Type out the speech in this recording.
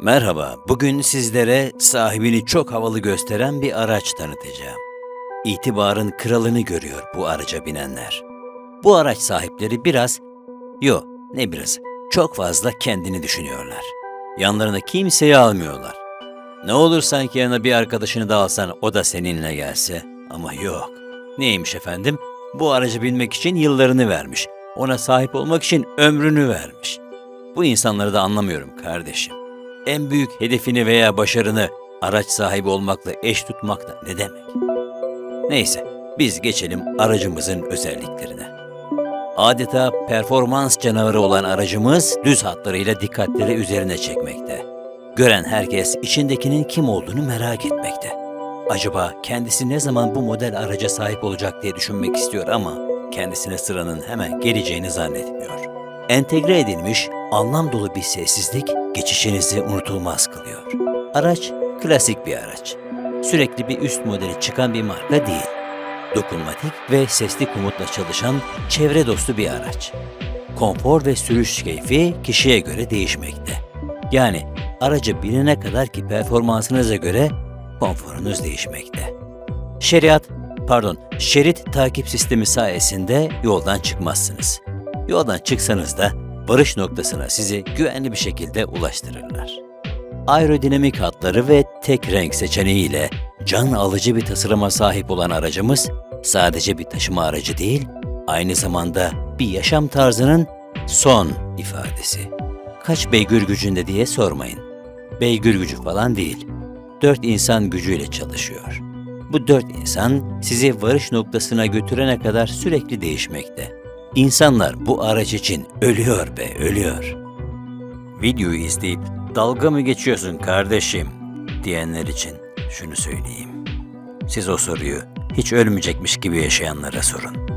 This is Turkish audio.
Merhaba, bugün sizlere sahibini çok havalı gösteren bir araç tanıtacağım. İtibarın kralını görüyor bu araca binenler. Bu araç sahipleri biraz, yo ne biraz, çok fazla kendini düşünüyorlar. Yanlarına kimseyi almıyorlar. Ne olur sanki yanına bir arkadaşını da alsan o da seninle gelse. Ama yok. Neymiş efendim? Bu araca binmek için yıllarını vermiş. Ona sahip olmak için ömrünü vermiş. Bu insanları da anlamıyorum kardeşim. En büyük hedefini veya başarını araç sahibi olmakla eş tutmak da ne demek? Neyse, biz geçelim aracımızın özelliklerine. Adeta performans canavarı olan aracımız düz hatlarıyla dikkatleri üzerine çekmekte. Gören herkes içindekinin kim olduğunu merak etmekte. Acaba kendisi ne zaman bu model araca sahip olacak diye düşünmek istiyor ama kendisine sıranın hemen geleceğini zannetmiyor. Entegre edilmiş, anlam dolu bir sessizlik geçişinizi unutulmaz kılıyor. Araç klasik bir araç. Sürekli bir üst modeli çıkan bir marka değil. Dokunmatik ve sesli komutla çalışan çevre dostu bir araç. Konfor ve sürüş keyfi kişiye göre değişmekte. Yani aracı binene kadar ki performansınıza göre konforunuz değişmekte. Şeriat, pardon, şerit takip sistemi sayesinde yoldan çıkmazsınız. Yoldan çıksanız da varış noktasına sizi güvenli bir şekilde ulaştırırlar. Aerodinamik hatları ve tek renk seçeneğiyle can alıcı bir tasarıma sahip olan aracımız sadece bir taşıma aracı değil, aynı zamanda bir yaşam tarzının son ifadesi. Kaç beygir gücünde diye sormayın. Beygir gücü falan değil. Dört insan gücüyle çalışıyor. Bu dört insan sizi varış noktasına götürene kadar sürekli değişmekte. İnsanlar bu araç için ölüyor be, ölüyor. Videoyu izleyip dalga mı geçiyorsun kardeşim diyenler için şunu söyleyeyim. Siz o soruyu hiç ölmeyecekmiş gibi yaşayanlara sorun.